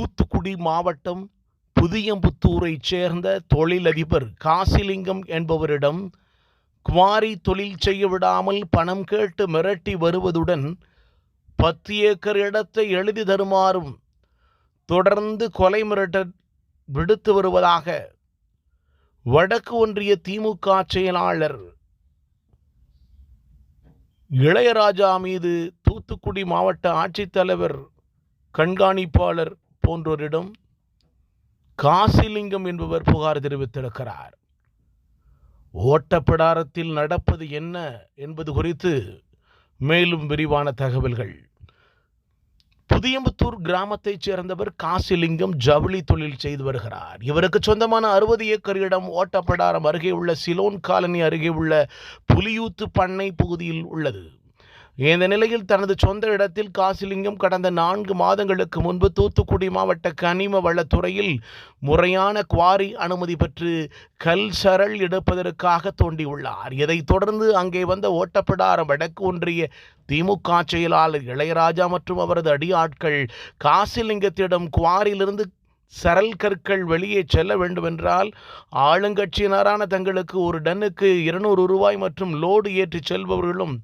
தூத்துக்குடி மாவட்டம் புதியம்புத்தூரைச் சேர்ந்த தொழிலதிபர் காசிலிங்கம் என்பவரிடம் குவாரி தொழில் செய்ய விடாமல் பணம் கேட்டு மிரட்டி வருவதுடன் பத்து ஏக்கர் இடத்தை எழுதி தருமாறும் தொடர்ந்து கொலை மிரட்டல் விடுத்து வருவதாக வடக்கு ஒன்றிய திமுக செயலாளர் இளையராஜா மீது தூத்துக்குடி மாவட்ட ஆட்சித்தலைவர் கண்காணிப்பாளர் போன்றோரிடம் காசிலிங்கம் என்பவர் புகார் தெரிவித்திருக்கிறார். ஓட்டப்பிடாரத்தில் நடப்பது என்ன என்பது குறித்து மேலும் விரிவான தகவல்கள். புதியம்புத்தூர் கிராமத்தைச் சேர்ந்தவர் காசிலிங்கம் ஜவுளி தொழில் செய்து வருகிறார். இவருக்கு சொந்தமான அறுபது ஏக்கர் இடம் ஓட்டப்படாரம் அருகே உள்ள சிலோன் காலனி அருகே உள்ள புலியூத்து பண்ணை பகுதியில் உள்ளது. இந்த நிலையில் தனது சொந்த இடத்தில் காசிலிங்கம் கடந்த நான்கு மாதங்களுக்கு முன்பு தூத்துக்குடி மாவட்ட கனிம வளத்துறையில் முறையான குவாரி அனுமதி பெற்று கல் சரள் எடுப்பதற்காக தோண்டியுள்ளார். இதைத் தொடர்ந்து அங்கே வந்த ஓட்டப்பிடாரம் வடக்கு ஒன்றிய திமுக செயலாளர் இளையராஜா மற்றும் அவரது அடியாட்கள் காசிலிங்கத்திடம் குவாரியிலிருந்து சரல் கற்கள் வெளியே செல்ல வேண்டுமென்றால் ஆளுங்கட்சியினரான தங்களுக்கு ஒரு டன்னுக்கு இருநூறு ரூபாய் மற்றும் லோடு ஏற்றி செல்பவர்களும்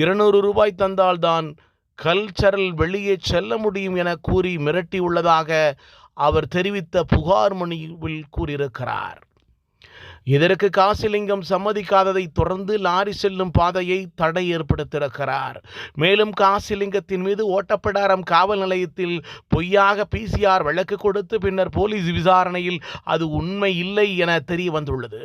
இருநூறு ரூபாய் தந்தால்தான் கல்ச்சரல் வெளியே செல்ல முடியும் என கூறி மிரட்டியுள்ளதாக அவர் தெரிவித்த புகார் மனுவில் கூறியிருக்கிறார். இதற்கு காசிலிங்கம் சம்மதிக்காததை தொடர்ந்து லாரி செல்லும் பாதையை தடை ஏற்படுத்தியிருக்கிறார். மேலும் காசிலிங்கத்தின் மீது ஓட்டப்பிடாரம் காவல் நிலையத்தில் பொய்யாக பிசிஆர் வழக்கு கொடுத்து பின்னர் போலீஸ் விசாரணையில் அது உண்மை இல்லை என தெரிய வந்துள்ளது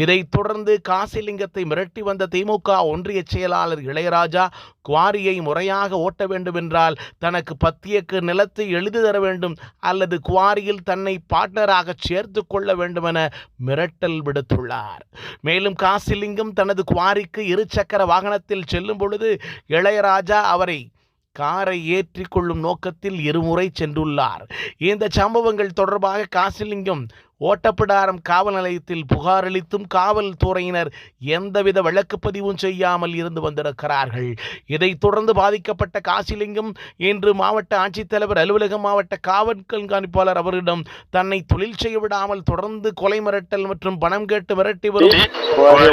இதைத் தொடர்ந்து காசிலிங்கத்தை மிரட்டி வந்த திமுக ஒன்றிய செயலாளர் இளையராஜா குவாரியை முறையாக ஓட்ட வேண்டும் என்றால் தனக்கு பத்தியக்கு நிலத்தை எழுதி தர வேண்டும் அல்லது குவாரியில் தன்னை பார்ட்னராக சேர்த்து கொள்ள வேண்டும் என மிரட்டல் விடுத்துள்ளார். மேலும் காசிலிங்கம் தனது குவாரிக்கு இருசக்கர வாகனத்தில் செல்லும் பொழுது இளையராஜா அவரை காரை ஏற்றிக்கொள்ளும் நோக்கத்தில் இருமுறை சென்றுள்ளார். இந்த சம்பவங்கள் தொடர்பாக காசிலிங்கம் ஓட்டப்பிடாரம் காவல் நிலையத்தில் புகாரளித்தும் காவல்துறையினர் எந்தவித வழக்குப்பதிவும் செய்யாமல் இருந்து வந்திருக்கிறார்கள். இதைத் தொடர்ந்து பாதிக்கப்பட்ட காசிலிங்கம் இன்று மாவட்ட ஆட்சித்தலைவர் அலுவலகம் மாவட்ட காவல் கண்காணிப்பாளர் அவரிடம் தன்னை தொழில் செய்ய விடாமல் தொடர்ந்து கொலை மிரட்டல் மற்றும் பணம் கேட்டு மிரட்டி வரும்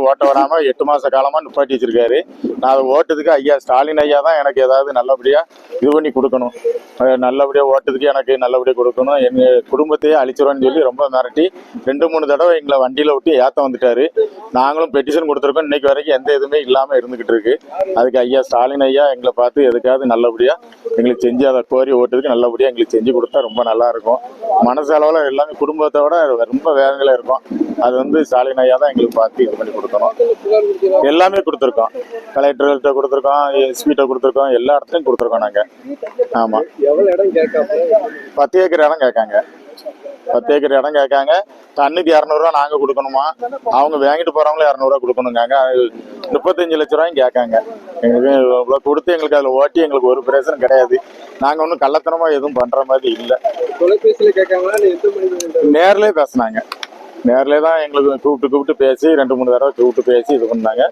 ஓட்ட விடாம எட்டு மாச காலமா நிப்பாட்டி வச்சிருக்காரு. நான் அதை ஓட்டுறதுக்கு ஐயா ஸ்டாலின் ஐயா தான் எனக்கு ஏதாவது நல்லபடியா இது பண்ணி கொடுக்கணும். நல்லபடியா ஓட்டுறதுக்கு எனக்கு நல்லபடியா கொடுக்கணும். எங்க குடும்பத்தையே அழிச்சிருவேன்னு சொல்லி ரொம்ப மிரட்டி ரெண்டு மூணு தடவை எங்களை வண்டியில் விட்டு ஏற்ற வந்துட்டாரு. நாங்களும் பெட்டிஷன் கொடுத்துருக்கோம். இன்னைக்கு வரைக்கும் எந்த இதுவுமே இல்லாமல் இருந்துகிட்டு இருக்கு. அதுக்கு ஐயா ஸ்டாலின் ஐயா எங்களை பார்த்து எதுக்காவது நல்லபடியாக எங்களுக்கு செஞ்சு அதை கோரி ஓட்டுறதுக்கு நல்லபடியாக எங்களுக்கு செஞ்சு கொடுத்தா ரொம்ப நல்லா இருக்கும். மனசளவுல எல்லாமே குடும்பத்தோட ரொம்ப வேதனையில இருக்கும். அது வந்து ஸ்டாலின் ஐயா தான் எங்களுக்கு பார்த்து இது பண்ணி கொடுக்கணும். எல்லாமே கொடுத்துருக்கோம். கலெக்டர்கிட்ட கொடுத்துருக்கோம் எஸ்பிகிட்ட கொடுத்துருக்கோம் எல்லா இடத்துலையும் கொடுத்துருக்கோம் நாங்க. ஆமா. எவ்வளவு இடம் கேட்காம பத்து ஏக்கர் இடம் கேட்காங்க. பத்து ஏக்கர் இடம் கேட்காங்க. டன்னுக்கு இரநூறுவா நாங்க கொடுக்கணுமா? அவங்க வாங்கிட்டு போறவங்களும் இரநூறுவா கொடுக்கணுங்காங்க. முப்பத்தஞ்சு லட்ச ரூபாயும் கேட்காங்க. எங்களுக்கு இவ்வளவு கொடுத்து எங்களுக்கு அதுல ஓட்டி எங்களுக்கு ஒரு பிரச்சனை கிடையாது. நாங்க ஒன்றும் கள்ளத்தனமா எதுவும் பண்ற மாதிரி இல்லை. நேர்லயே பேசுனாங்க. நேரில் தான் எங்களுக்கு கூப்பிட்டு கூப்பிட்டு பேசி ரெண்டு மூணு தடவை கூப்பிட்டு பேசி இது பண்ணாங்க.